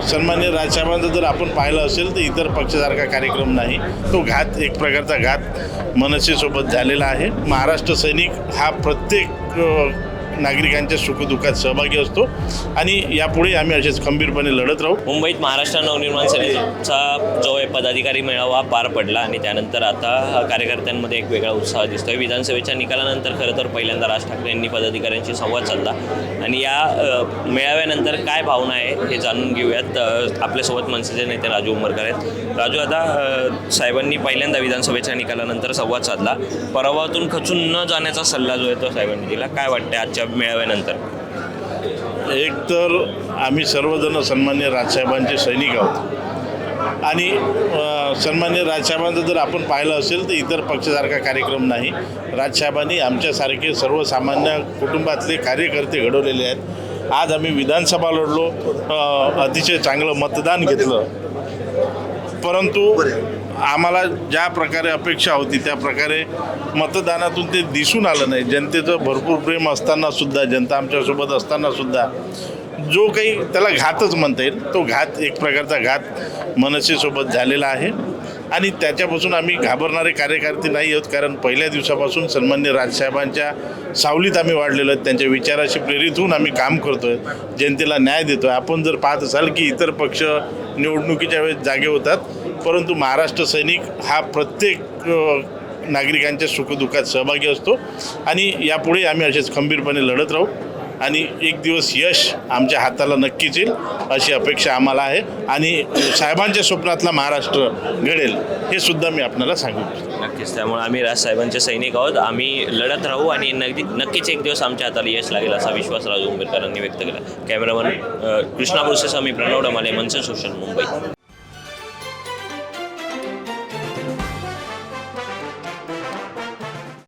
सन्मान्य राजसाहेबांचं जर आपण पाहिलं असेल तर इतर पक्षासारखा कार्यक्रम नाही. तो घात एक प्रकारचा घात मनसेसोबत झालेला आहे. महाराष्ट्र सैनिक हा प्रत्येक नागरिकांच्या सुखदुःखात सहभागी असतो. आणि यापुढे आम्ही असेच खंबीरपणे लढत राहू. मुंबईत महाराष्ट्र नवनिर्माण सेनेचा जो आहे पदाधिकारी मेळावा पार पडला आणि त्यानंतर आता कार्यकर्त्यांमध्ये एक वेगळा उत्साह दिसतोय. विधानसभेच्या निकालानंतर खरं तर पहिल्यांदा राज ठाकरे यांनी पदाधिकाऱ्यांशी संवाद साधला. आणि या मेळाव्यानंतर काय भावना आहे हे जाणून घेऊयात. आपल्यासोबत मनसेचे नेते राजू उंबरकर आहेत. राजू आता साहेबांनी पहिल्यांदा विधानसभेच्या निकालानंतर संवाद साधला. पराभवातून खचून न जाण्याचा सल्ला जो आहे तो साहेबांनी दिला. काय वाटतं आजच्या मेळाव्यानंतर? एक तर आम्ही सर्वजण सन्मान्य राजसाहेबांचे सैनिक आहोत. आणि सन्मान्य राजसाहेबांचं जर आपण पाहिलं असेल तर इतर पक्षासारखा कार्यक्रम नाही. राजसाहेबांनी आमच्यासारखे सर्वसामान्य कुटुंबातले कार्यकर्ते घडवलेले आहेत. आज आम्ही विधानसभा लढलो. अतिशय चांगलं मतदान घेतलं. परंतु आम्हाला ज्या प्रकारे अपेक्षा होती त्या प्रकारे मतदानातून ते दिसून आलं नाही. जनतेचं भरपूर प्रेम असताना सुद्धा जनता आमच्यासोबत असताना सुद्धा जो काही त्याला घातच म्हणता येईल. तो घात एक प्रकारचा घात मनसेसोबत झालेला आहे. आणि त्याच्यापासून आम्ही घाबरणारे कार्यकर्ते नाही आहोत कारण पहिल्या दिवसापासून सन्मान्य राजसाहेबांच्या सावलीत आम्ही वाढलेलो आहेत. त्यांच्या विचाराशी प्रेरित होऊन आम्ही काम करतो आहे जनतेला न्याय देतो आहे आपण जर पाहत असाल की इतर पक्ष निवडणुकीच्या वेळेस जागे होतात परंतु महाराष्ट्र सैनिक हा प्रत्येक नागरिकांच्या सुखदुःखात सहभागी असतो. आणि यापुढे आम्ही असेच खंबीरपणे लढत राहू. आणि एक दिवस यश आमच्या हाताला नक्कीच येईल अशी अपेक्षा आम्हाला आहे. आणि साहेबांच्या स्वप्नातला महाराष्ट्र घडेल हे सुद्धा मी आपल्याला सांगू नक्कीच त्यामुळे आम्ही राजसाहेबांचे सैनिक आहोत. आम्ही लढत राहू आणि नक्की नक्कीच एक दिवस आमच्या हाताला यश लागेल असा विश्वास राजू उंबेडकरांनी व्यक्त केला. कॅमेरामन कृष्णा बोरसेसह मी प्रणव डमाले मनसे सोशल मुंबई.